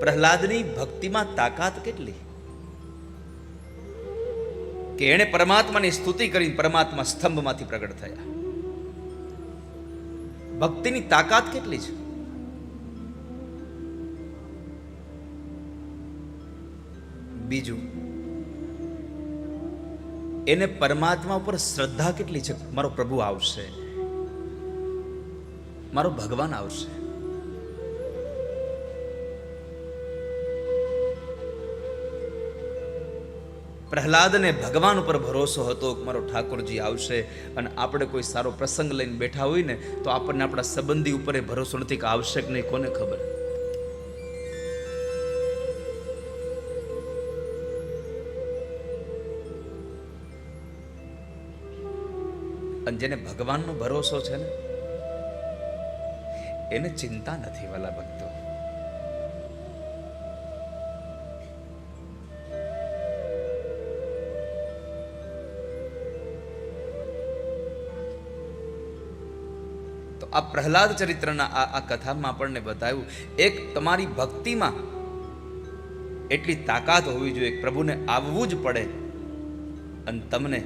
પ્રહલાદની ભક્તિમાં તાકાત કેટલી? કે એણે પરમાત્માની સ્તુતિ કરી પરમાત્મા સ્તંભમાંથી પ્રગટ થયા. ભક્તિની તાકાત કેટલી છે? બીજું, એને પરમાત્મા ઉપર શ્રદ્ધા કેટલી છે? મારો પ્રભુ આવશે. મારો ભગવાન આવશે. પ્રહલાદને ભગવાન ઉપર ભરોસો હતો કે મારો ઠાકોરજી આવશે અને આપણે કોઈ સારો પ્રસંગ લઈને બેઠા હોય ને તો આપણને આપણા સંબંધી ઉપર એ ભરોસો નથી કે આવશે કે નહીં, કોને ખબર? અને જેને ભગવાનનો ભરોસો છે ને, એને ચિંતા નથી વાલા ભક્તો. આ પ્રહલાદ ચરિત્રના આ આ કથામાં આપણને બતાવ્યું, એક તમારી ભક્તિમાં એટલી તાકાત હોવી જોઈએ પ્રભુને આવવું જ પડે અને તમને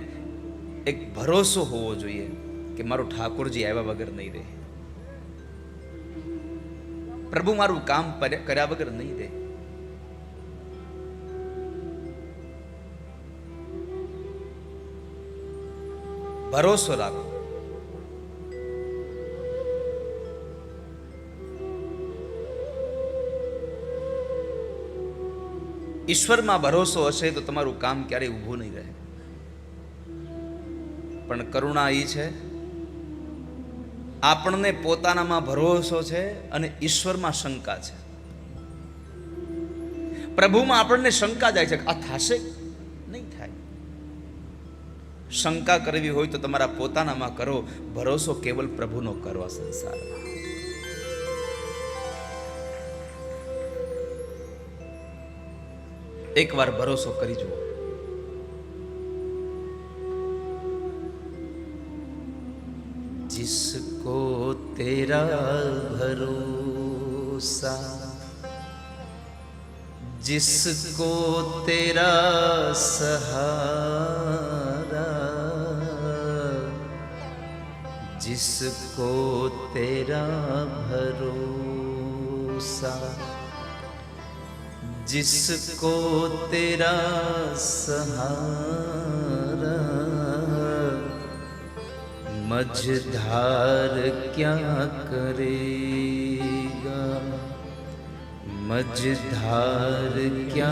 એક ભરોસો હોવો જોઈએ કે મારો ઠાકોરજી આવ્યા વગર નહીં રહે. પ્રભુ મારું કામ કર્યા વગર નહીં રહે. ભરોસો રાખો. ઈશ્વરમાં ભરોસો હશે તો તમારું કામ ક્યારેય ઊભું નહીં રહે. પણ કરુણા એ છે, આપણને પોતાનામાં ભરોસો છે અને ઈશ્વરમાં શંકા છે. પ્રભુમાં આપણને શંકા જાય છે આ થશે? નહીં થાય. શંકા કરવી હોય તો તમારા પોતાનામાં કરો. ભરોસો કેવલ પ્રભુનો કરો આ સંસારમાં. એકવાર ભરોસો કરી જુઓ जिसको तेरा भरोसा जिसको तेरा सहारा जिसको तेरा भरोसा जिसको तेरा सहारा मझधार क्या करेगा मझधार क्या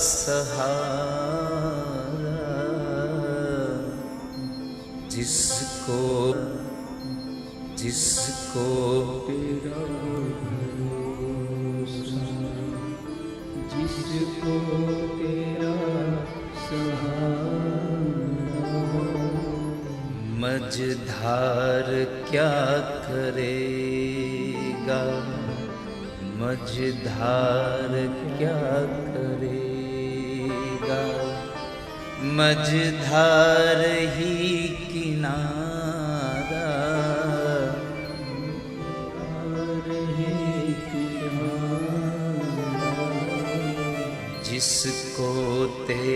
सहारा जिसको जिसको तेरा जिसको तेरा मझधार क्या करेगा मझधार क्या करेगा मझधार ही किनारा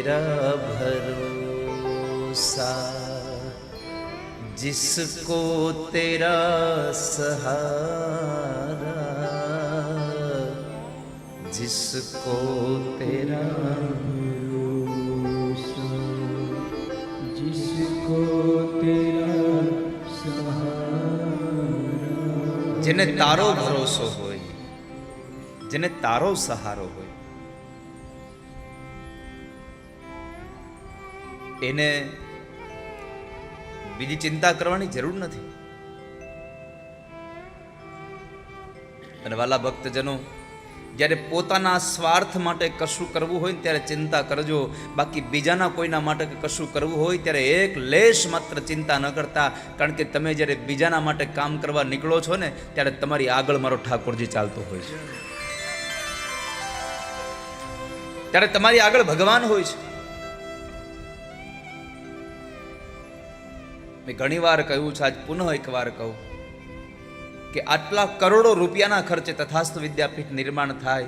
तेरा भरोसा जिसको तेरा सहारा जिसको तेरा जिसको तेरा सहारा जिन्हें तारो भरोसो होए जिन्हें तारो सहारो होए એને બીજી ચિંતા કરવાની જરૂર નથી. અને વાલા ભક્તજનો, જ્યારે પોતાના સ્વાર્થ માટે કશું કરવું હોય ત્યારે ચિંતા કરજો. બાકી બીજાના કોઈના માટે કશું કરવું હોય ત્યારે એક લેશ માત્ર ચિંતા ન કરતા. કારણ કે તમે જ્યારે બીજાના માટે કામ કરવા નીકળો છો ને, ત્યારે તમારી આગળ મારો ઠાકોરજી ચાલતો હોય છે. ત્યારે તમારી આગળ ભગવાન હોય છે. મેં ઘણીવાર કહ્યું છે, આજ પુનઃ એકવાર કહું કે આટલા કરોડો રૂપિયાના ખર્ચે તથાસ્તુ વિદ્યાપીઠ નિર્માણ થાય,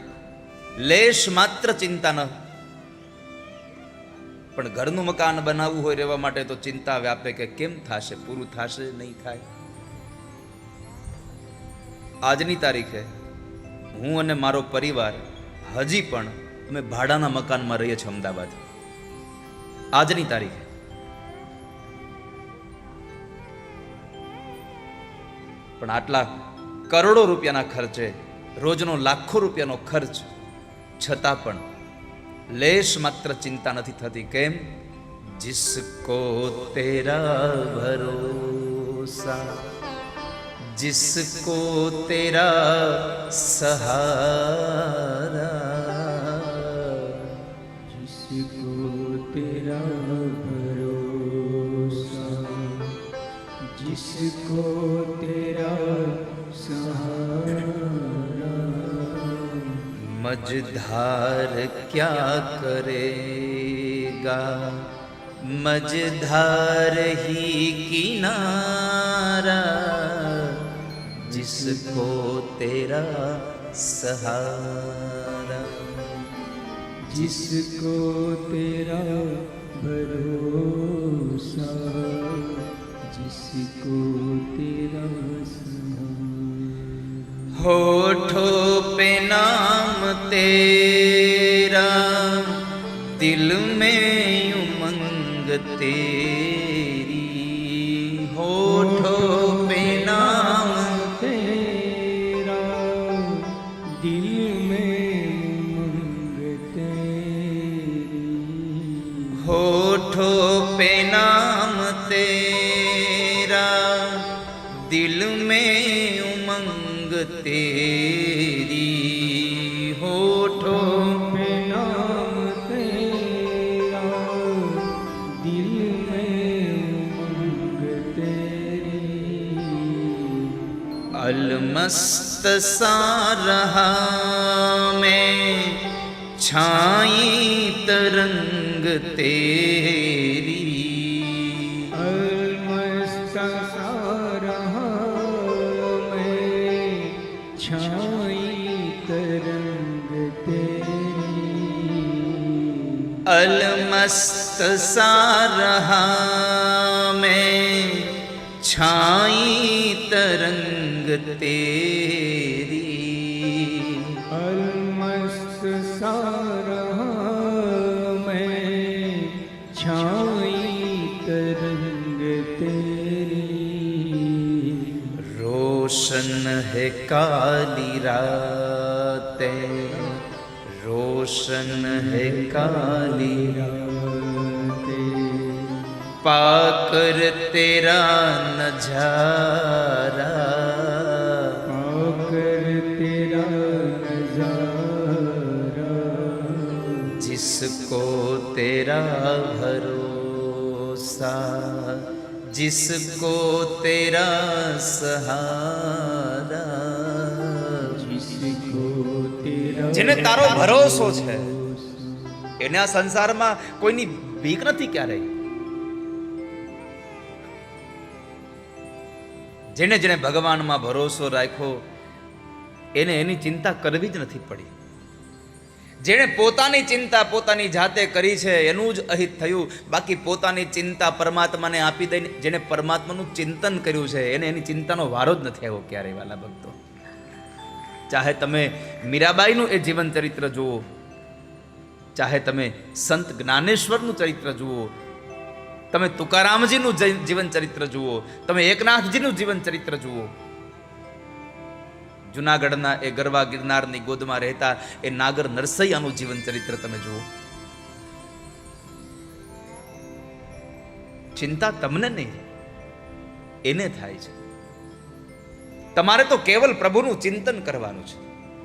લેશ માત્ર ચિંતા ન. પણ ઘરનું મકાન બનાવવું હોય રહેવા માટે તો ચિંતા વ્યાપે કે કેમ થશે, પૂરું થશે, નહીં થાય. આજની તારીખે હું અને મારો પરિવાર હજી પણ અમે ભાડાના મકાનમાં રહીએ છીએ અમદાવાદ. આજની તારીખે પણ આટલા કરોડો રૂપિયાના ખર્ચે, રોજનો લાખો રૂપિયાનો ખર્ચ. છતાં પણ લેશ માત્ર ચિંતા નથી થતી. કેમ? જિસકો તેરા ભરોસા. જિસકો તેરા સહારા. मझधार क्या करेगा मझधार ही किनारा जिसको तेरा सहारा जिसको तेरा भरोसा जिसको तेरा सहारा होठों पे नाम तेरा दिल में उमंग तेरी होठों पे नाम तेरा दिल में उमंग तेरी होठों पे नाम तेरी होठों पे नाम तेरा दिल में उमंग तेरी अलमस्त सा रहा मैं छाई तरंग तेरी अलमस्त सा रहा मैं छाई तरंग तेरी अलमस्त सा रहा मैं छाई तरंग तेरी रोशन है काली रातें रोशन है काली पाकर तेरा नजारा आकर तेरा नजारा जिसको तेरा भरोसा जिसको तेरा सहारा जिसको तेरा જેને તારો ભરોસો છે, એને આ સંસારમાં કોઈની ભીખ નથી ક્યારેય. જેને જેને ભગવાનમાં ભરોસો રાખ્યો, એને એની ચિંતા કરવી જ નથી પડી. જેણે પોતાની ચિંતા પોતાની જાતે કરી છે, એનું જ અહિત થયું. બાકી પોતાની ચિંતા પરમાત્માને આપી દઈને, જેણે પરમાત્માનું ચિંતન કર્યું છે, એને એની ચિંતાનો વારો જ નથી આવ્યો ક્યારેય વાલા ભક્તો. ચાહે તમે મીરાબાઈનું એ જીવન ચરિત્ર જુઓ, ચાહે તમે સંત જ્ઞાનેશ્વરનું ચરિત્ર જુઓ, તમે તુકારામજીનું જીવન ચરિત્ર જુઓ, તમે એકનાથજીનું જીવન ચરિત્ર જુઓ. જુનાગઢના એ ગરવા ગિરનારની ગોદમાં રહેતા એ નાગર નરસૈયાનું જીવન ચરિત્ર તમે જુઓ. ચિંતા તમને નહીં, એને થાય છે. તમારે તો કેવલ પ્રભુનું ચિંતન કરવાનું છે.